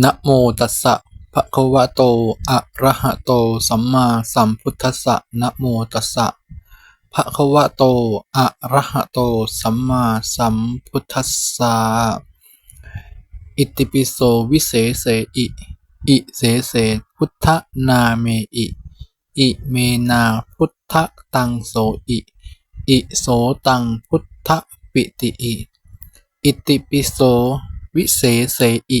นะโมตัสสะภะคะวะโต อะระหะโต สัมมาสัมพุทธัสสะนะโมตัสสะภะคะวะโต อะระหะโต สัมมาสัมพุทธัสสะอิติปิโสวิเศษเสอิ อิเสเสพุทธนาเมอิ อิเมนาพุทธตังโสอิ อิโสตังพุทธปิติอิ อิติปิโสวิเศษเสอิ